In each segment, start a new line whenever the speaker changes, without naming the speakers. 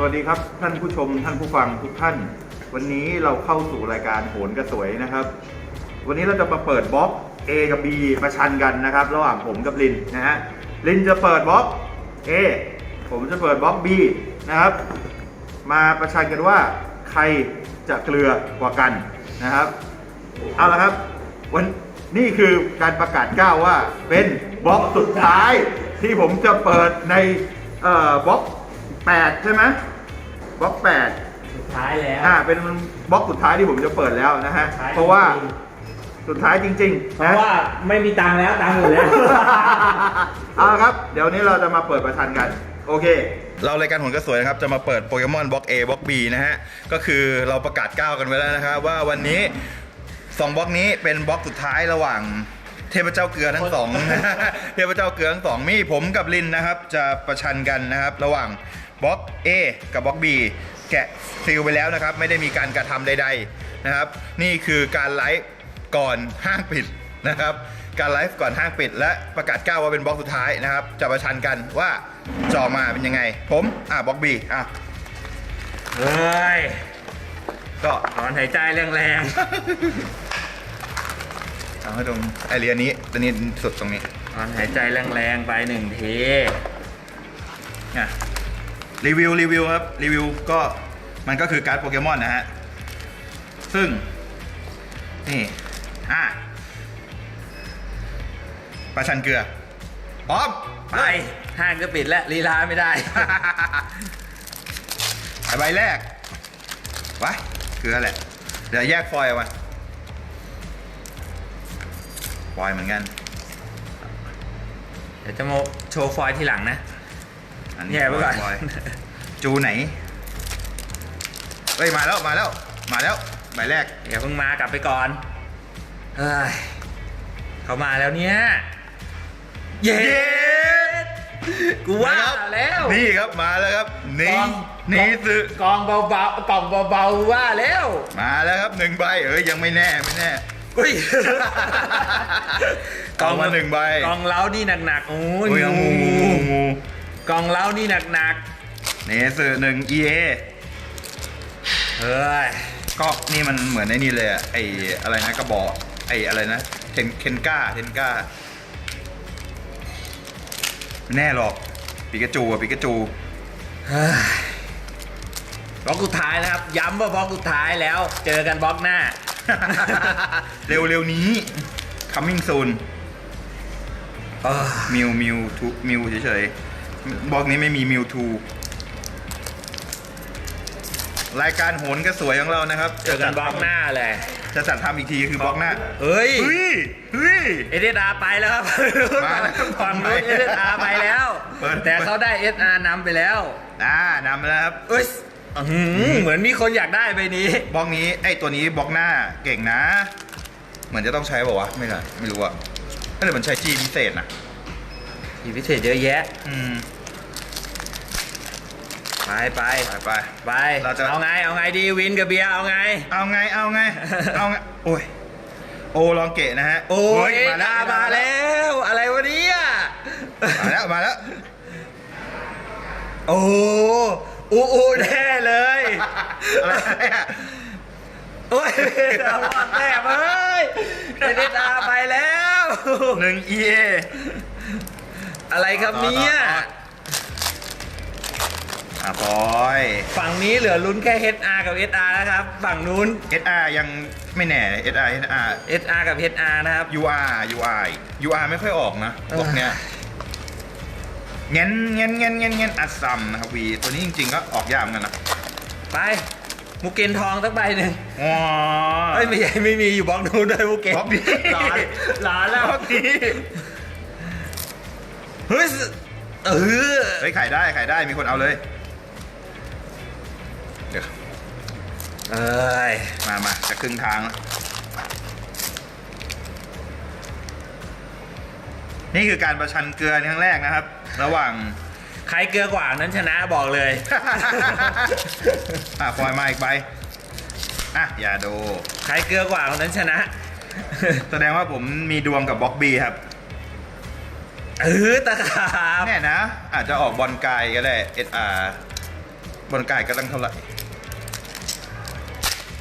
สวัสดีครับท่านผู้ชมท่านผู้ฟังทุกท่าน วันนี้เราเข้าสู่รายการโหนกระสวยนะครับ วันนี้เราจะมาเปิดบล็อก A กับ B ประชันกันนะครับ ระหว่างผมกับลินนะฮะลินจะเปิดบล็อก A ผมจะเปิดบล็อก B นะครับ มาประชันกันว่าใครจะเกลือกว่ากันนะครับเอาละครับวันนี่คือการประกาศก้าวว่าเป็นบล็อกสุดท้ายที่ผมจะเปิดในเอ่อบล็อก 8ใช่ไหมบล็อก8
สุดท้ายแล้ว
อ่าเป็นบล็อกสุดท้ายที่ผมจะเปิดแล้วนะฮะ
สุดท้าย
เพราะว่า
จริง
สุดท้ายจริง
เพ
ๆนะ
ราะว่าไม่มีตังค์แล้วตังค์หมดแล้ว
เอาละครับ เดี๋ยวนี้เราจะมาเปิดประชันกัน โอเค เรารายการผลกระสวยนะครับ จะมาเปิดโปเกมอนบล็อก A บล็อก B นะฮะ ก็คือเราประกาศก้าวกันไว้แล้วนะครับ ว่าวันนี้สองบล็อกนี้เป็นบล็อกสุดท้ายระหว่าง เทพเจ้าเกลือทั้งสอง เทพเจ้าเกลือทั้งสองมีผมกับลินนะครับ จะประชันกันนะครับ ระหว่าง บล็อก A กับบล็อก B แกะซีลไปแล้วนะครับ ไม่ได้มีการกระทำใด ๆนะครับ นี่คือการไลฟ์ก่อนห้างปิดนะครับ การไลฟ์ก่อนห้างปิด และประกาศก้าวว่าเป็นบล็อกสุดท้ายนะครับ จะประชันกันว่าจอมาเป็นยังไง ผมอะบล็อก B อะ
เฮ้ย
ก็
ถอนหายใจแรง
เอาให้ตรงไอเรียนี้ตัวนี้สุดตรงนี้
ๆถอนหายใจแรงๆไปหนึ่งที
อะ รีวิวรีวิวครับรีวิวก็มันก็คือการ์ดโปเกมอนนะฮะ ซึ่ง นี่ อะประชันเกลือพร้อม
ไป ห้างจะปิดแล้วลีลาไม่ได้
ไอใบแรกไว้เกลือแหละ เดี๋ยวแยกฟอยล์ออกมาฟอยล์เหมือนกัน
เดี๋ยวจะมาโชว์ฟอยล์ทีหลังนะ
อันนี้
แย่ไปก่อน
ฟอยล์จูไหนเฮ้ยมาแล้วมาแล้วมาแล้วใบแรก
อย่าเพิ่งมากลับไปก่อนเฮ้ยเขามาแล้วเนี่ยเย้กูว่าแล้ว
นี่ครับมาแล้วครับ
ก
นี่
อง
นี่ซื้อก
องเบาๆกล่องเบาๆว่าแล้ว
มาแล้วครับหนึ่งใบเอ้ยยังไม่แน่ไม่แน่
อุ้ย
เอามาหนึ่งใบ
กองเล้านี่หนักๆโอ้ย
โอ้ยเอางูงูงู งู
กองเล้านี่หนัก
นี่ซื้อหนึ่ง EA
เฮ้ย
ก็นี่มันเหมือนไอ้นี่เลยอะไอ้อะไรนะกระบอกไอ้อะไรนะเทนเคนก้าเทนก้าไม่แน่หรอกปิกาจูอะปิกาจู
เฮ้ยบล็อกสุดท้ายนะครับ ย้ำว่าบล็อกสุดท้ายแล้ว เจอกันบล็อกหน้า
เร็วๆนี้ coming soon มิวมิวทูมิวเฉยๆ บล็อกนี้ไม่มีมิวทูรายการโหนกระสวยของเรานะครับ
เจอกันบล็อกหน้าเลย
จะจัดทำอีกทีคือบล็อกหน้า
เฮ้ย
เฮ้ย เฮ้ย
เอเดอาไปแล้วครับ
มาแล้ว
ฝั่งนู้นเอเดอาไปแล้ว
เปิด
แต่เขาได้เอสอาร์นำไปแล้ว
อ่านำแล้วครับ
เอ้ยอื้อหือเหมือนมีคนอยากได้ใบนี้
บล็อกนี้ไอ้ตัวนี้บล็อกหน้าเก่งนะ เหมือนจะต้องใช้เปล่าวะไม่ใช่ไม่รู้อะถ้าเกิดมันใช้จีพิเศษนะ
มีพิเศษเยอะแยะ
อืม
ไปไป
ไปไป
ไป
เราจะ
เอาไงเอาไงดีวินกับเบียร์เอาไง
เอาไงเอาไง เอาไงโอ้ยโอลองเกะนะฮะ
โอ้ย
เฮ้
มาแล้วมาแล้ว อะไรวะเนี่ย
มาแล้วมาแล้ว
โอ้อูอูแน่เลย
อะไรเนี่ย
โอ้ยเอาหมดแน่เฮ้ยเอเดอาไปแล้ว
หนึ่ง EA
อะไรครับเนี่ย
อะปอย
ฝั่งนี้เหลือลุ้นแค่ HR กับ SR นะครับ ฝั่งนู้น
SR ยังไม่แน่ SR SR
SR กับ HR นะครับ
UR UR UR ไม่ค่อยออกนะพวกเนี้ยเงี้ยเงี้ยเงี้ยเงี้ยเงี้ยอัสซัมนะครับวีตัวนี้จริง ๆ ก็ออกยากเหมือนกันนะ
ไปมุกเกนทองสักใบหนึ่ง
อ๋อ
เฮ้ยไม่ใช่ไม่มีอยู่บล็อกนู้นด้วยมุกเกน
บล็อกนี้
หลานหลานแล้ว
บล็อกนี้
เฮ้ยเออ
เฮ้ยขายได้ขายได้มีคนเอาเลย เดี๋ยว
เอ้ย
มามาจะครึ่งทางแล้วนี่คือการประชันเกลือครั้งแรกนะครับ ระหว่าง
ใครเกลือกว่านั้นชนะบอกเลย
อะฟอยมาอีกใบอะอย่าดู
ใครเกลือกว่าคนนั้นชนะ
แสดงว่าผมมีดวงกับบล็อกบีครับ
เออตะขาบ
แน่นะ อาจจะออกบอลไกลก็ได้ SR บนไก่กำลังเท่าไหร่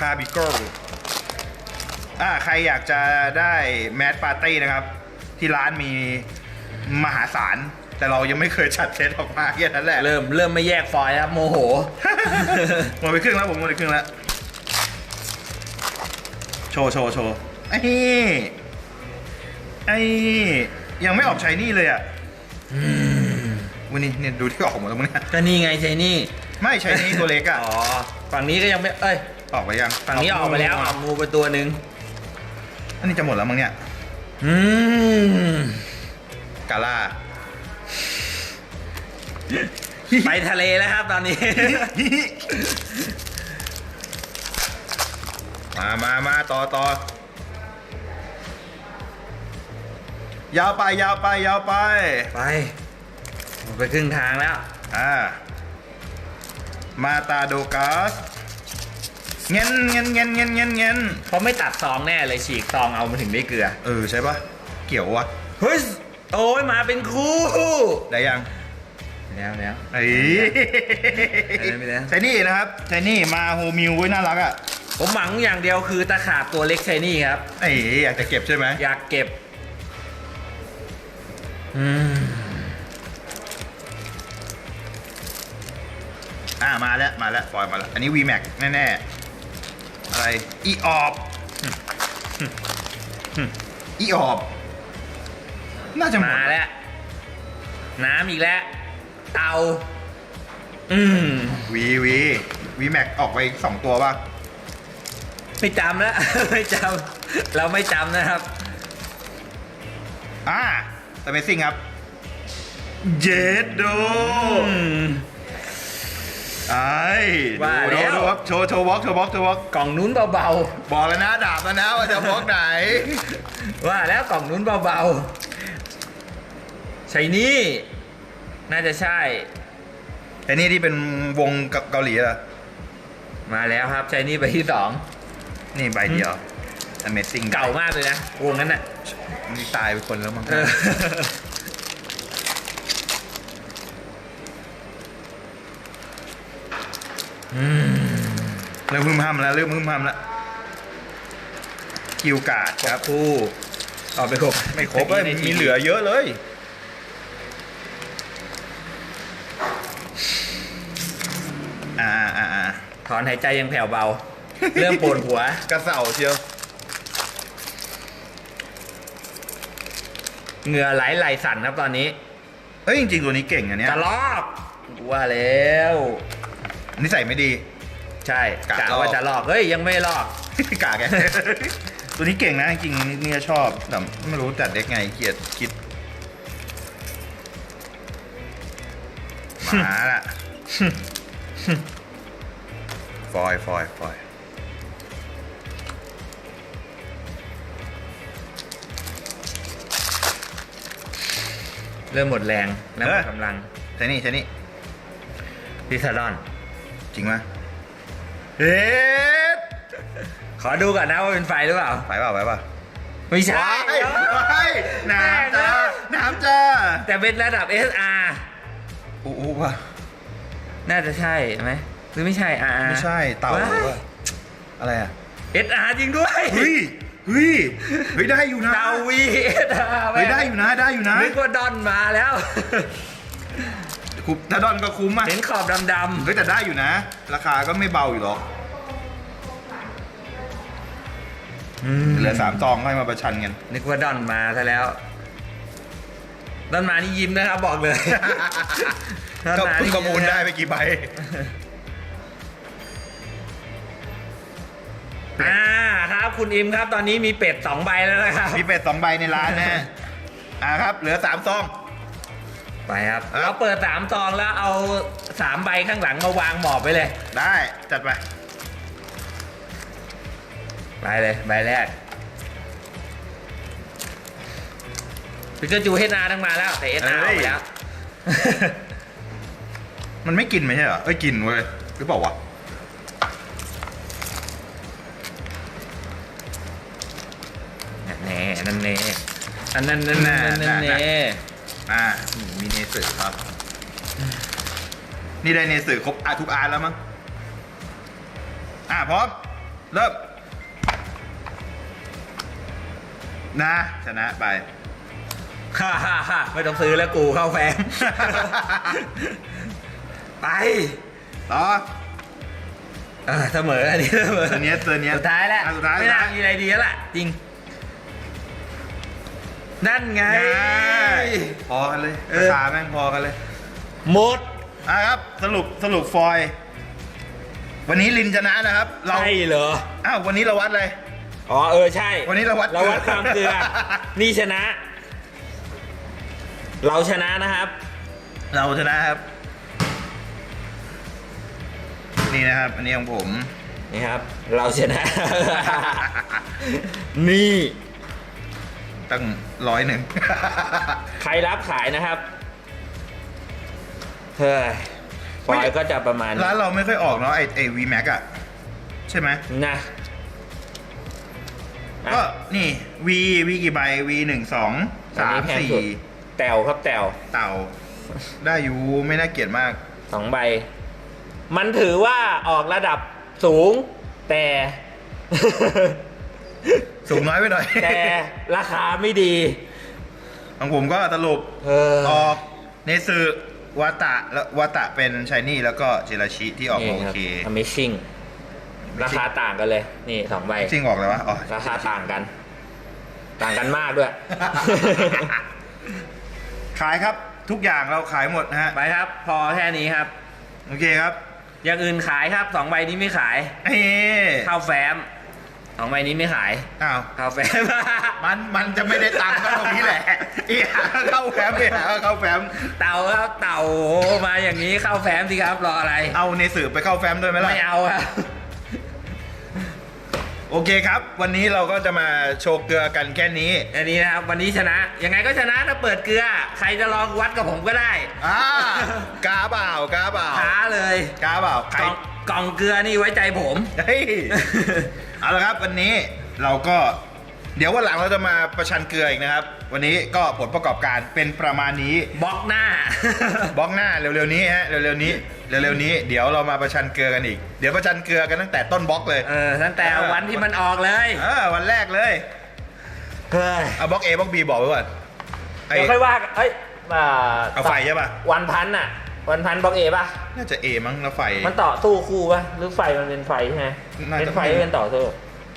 คาบิโก้อ่าใครอยากจะได้แมสปาร์ตี้นะครับ ที่ร้านมีมหาศาล แต่เรายังไม่เคยจัดเซตออกมาแค่นั้นแหละ
เริ่มเริ่มไม่แยกฟอยล์แล้วครับโมโห
หมดไปครึ่งแล้วผมหมดไปครึ่งแล้ว โชว์โชว์โชว์ไอ้ไอ้ยังไม่ออกใช้นี่เลยอะวันนี้เนี่ยดูที่ออกหมดแล้วมั้งเนี่ย
ก็นี่ไงใช่นี่
ไม่ใช้นี่ตัวเล็กอะ
อ๋อ ฝั่งนี้ก็ยังไม่ เอ้ย
ออกไปยัง
ฝั่งนี้ออกไปแล้วออกงูไปตัวหนึ่ง
อันนี้จะหมดแล้วมั้งเนี่ย
อืม
กาล่า
ไปทะเลแล้วครับตอนนี้
มามามาต่อต่อยาวไปยาวไปยาวไป
ไปหมดไปครึ่งทางแล้ว
อ่า มาตาโดกัส เงี้ยเงี้ยเงี้ยเงี้ยเงี้ยเงี้ย
เพราะไม่ตัดซองแน่เลยฉีกซองเอามาถึงได้เกลือ
เออใช่ปะเกี่ยววะ
เฮ้ยโอ้ยมาเป็นคู่
ได้ยัง
แล้วแล้ว
ไอ้
ได้ไหมเนี่ย
ใช่นี่นะครับใช่นี่มาโฮมิวไว้น่ารักอะ
ผมหวังอย่างเดียวคือตะขาบตัวเล็กชายนี่ครับ
ไอ้อยากจะเก็บใช่ไหม
อยากเก็บอืม
อ่ามาแล้วมาแล้วปล่อยมาแล้วอันนี้ VMAX แน่ๆ อะไร อีออบอีออบ น่าจะหมด
มาแล้ว น้ำอีกแล้ว เตา อืม
วีวีวีแม็กออกไปสองตัวป่ะ
ไม่จำแล้ว ไม่จำเราไม่จำนะครับ
อ่าสเปซิ่งครับ เจดโด
อืม
ไอ้
ว่า
ดู
แล้ว
ดูครับโชว์โชว์วอล์กโชว์วอล์กโชว์วอล์ก
กล่องนู้นเบา
บอกแล้วนะดาบแล้วนะว่าจะวอล์กไหน
ๆ ว่าแล้วกล่องนู้นเบาๆใช่นี่ น่าจะใช่
ไอ้นี่ที่เป็นวงเกาหลีเหรอ
มาแล้วครับใช่นี่ไปที่สอง
นี่ใบเดียว Amazing
เก่ามากเลยนะวงนั้นน่ะ
นี่ตายไปคนแล้วมั้ง
เออ อืม
เริ่มมึมห้ำแล้วเริ่มมึมห้ำแล้วคิวการ์ดครับ
คู่เอาไปครบ
ไม่ครบเลยมีเหลือเยอะเลยอ่าอ่าอ่า
ถอนหายใจยังแผ่วเบา เริ่มปวดหัว
กระเสาเชียว
เหงื่อไหลไหลสั่นครับตอนนี้
เอ้ย จริงๆ ตัวนี้เก่งอันเนี้ย
จะลอกว่าแล้ว
นิสัยไม่ดี
ใช่
กะ
กะ
ลอก
ว่าจะลอกเฮ้ยยังไม่ลอก
กาแก ตัวนี้เก่งนะ จริงๆเนี่ยชอบแต่ไม่รู้จัดเด็กไงเกลียดคิดมาละฟอยฟอยฟอย
เริ่มหมดแรงแล้วหมดกำลัง
ใช่นี่ใช่นี่
พิซาดอน
จริงไหมเอ๊ะ
ขอดูก่อนนะว่าเป็นไฟหรือเปล่า
ไปเปล่าไปเปล่า
ไม่ใช่
ว้ายว้ายน้ำจ้าน้ำจ้า
แต่เป็นระดับ SR
อู้อู้ว่ะ
น่าจะใช่ไหมหรือไม่ใช่ RR
ไม่ใช่เต่า
ว้ย
ว่ะอะไรอะ
SR จริงด้วย
เฮ้ยเฮ้ยเฮ้ยได้อยู่นะ
เตา V SR
เฮ้ยได้อยู่นะได้อยู่นะ
นึกว่าดอนมาแล้ว
คุ้มถ้าดอนก็คุ้มอะ
เห็นขอบดำ
เฮ้ยแต่ได้อยู่นะ ราคาก็ไม่เบาอยู่หรอก
ๆอืม
เหลือสามซองให้มาประชันกัน
นึกว่าดอนมาซะแล้ว ดอนมานี่ยิ้มนะครับบอกเลยดอน
ก็
มา
เพิ่ง
นี่
ประมูลได้ไปกี่ใบ
อ่าครับ คุณอิมครับ ตอนนี้มีเป็ดสองใบแล้วนะครับ
มีเป็ดสองใบในร้านนะอ่าครับ เหลือสามซอง
ไปครับ
ครับ
เราเปิดสามซองแล้วเอาสามใบข้างหลังมาวางหมอบไปเลย
ได้จัดไป
ใบเลยใบแรกพิกาจูเฮนาทั้งมาแล้วแต่เอสอา
เอ้ย
ไปแล้ว
มันไม่กินไม่ใช่เหรอ เอ้ยกินเว้ยหรือเปล่าวะ
แน่นั่นแน่อันนั้นนั่นนั่นนั่นแน่
อ่ามีเนสึครับ นี่ได้ในสื่อครบอาทุกอาร์ตแล้วมั้ง อะพร้อม เริ่ม นะ ชนะไป
ฮ่าฮ่าฮ่าไม่ต้องซื้อแล้วกูเข้าแฟม ไป
ต่อ
เออเสมออันนี้เสมอ
ตัวเนี้ยตัวเนี้ย
สุดท้ายแล้ว
อะสุดท้าย
ไม่น่ามีอะไรดีแล้วล่ะ จริง นั่นไง
พอกันเลย
เอ
รา
อ
คาแม่งพอกันเลย
หมด
อะครับสรุปสรุปฟอยล์วันนี้ลินชนะนะครับ เรา
ใช่เหรอ
อ้าววันนี้เราวัดเลย
อ๋อ เออ ใช่
วันนี้เราวัด
เราวัดความเกลือ นี่ชนะ เราชนะนะครับ
เราชนะครับ นี่นะครับ อันนี้ของผม
นี่ครับ เราชนะ นี่
ตั้งร้อยหนึ่ง
ใครรับขายนะครับเฮ้ยฟอยล์ก็จะประมาณ
ร้านเราไม่ค่อยออกเนาะไอไอวีแม็กอะใช่ไหม
นะอะ
ก็นี่วีวีกี่ใบวีหนึ่งสอง
อัน
สาม
นี้แพง
สี่
สุดแตวครับแตว
เต่า ได้อยู่ไม่น่าเกลียดมาก
สองใบ มันถือว่าออกระดับสูงแต่
สูงน้อยไปหน่อย
แต่ราคาไม่ดี
ของผมก็สรุป
เออ
ออกเนซึวาตะแล้ววาตะเป็นชายนี่แล้วก็จิราชิที่ออกมา
นี่
โอ
ครับ
เค
Amazing ราคาต่างกันเลย นี่สองใบ
จริงออกเลยวะอ๋อ
ราคาต่างกัน ต่างกันมากด้วย
ขายครับทุกอย่างเราขายหมดนะฮะ
ไปครับ พอแค่นี้ครับ
โอเคครับ
อย่างอื่นขายครับสองใบนี้ไม่ขาย
เอ้
ข้าวแฟ้ม สองใบนี้ไม่ขาย
อ้าว
ข้าวแฟ้ม
มันมันจะไม่ได้ตังค์ก็ตรงนี้แหละอีหาเข้าแฟ้มไปหาเข้าแฟ้ม
เต่าครับเต่ามาอย่างนี้ข้าวแฟ้มสิครับรออะไร
เอาในสื่อไปเข้าแฟ้มด้วยไหมล่ะ
ไม่เอาครับ
โอเคครับ วันนี้เราก็จะมาโชว์เกลือกันแค่นี้
อันนี้นะครับวันนี้ชนะ ยังไงก็ชนะถ้าเปิดเกลือ ใครจะลองวัดกับผมก็ได้
อ่ากาเปล่ากาเปล่า
ท้าเลย
กาเปล่าใคร
กล่องกล่องเกลือนี่ไว้ใจผม
เฮ้ย เอาละครับวันนี้เราก็เดี๋ยววันหลังเราจะมาประชันเกลืออีกนะครับ วันนี้ก็ผลประกอบการเป็นประมาณนี้
บล็อกหน้า
บล็อกหน้าเร็วๆนี้ฮะเร็วๆนี้เร็วๆนี้เดี๋ยวเรามาประชันเกลือกันอีก เดี๋ยวประชันเกลือกันตั้งแต่ต้นบล็อกเลย
เออ ตั้งแต่วันที่มันออกเลย
เออวันแรกเลย
เฮ้ย
เอาบล็อก A บล็อก B บอกไว้ก่อนไอ้
เดี๋ยวค่อยว่ากันเอ้ยอ่า
เอาไฟใช่ปะ
วันพันน่ะ วันพันบล็อกเอป่ะ
น่าจะ A มั้งแล้วไฟ
มันต่อสู้คู่ป่ะ หรือไฟมันเป็นไฟใช่ไหม
น่าจะ
เป็นไฟหรือเป็นต่อสู้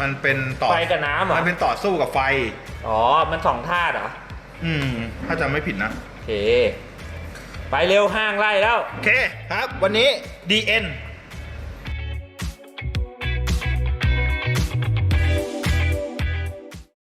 มันเป็นต่อ
ไฟกับน้ำเหรอ
มันเป็นต่อสู้กับไฟ
อ๋อ มันสองธาตุเหรอ
อืม ถ้าจำไม่ผิดนะ
โอเค ไปเร็วห้างไล่แล้ว
โอเคครับ วันนี้ DN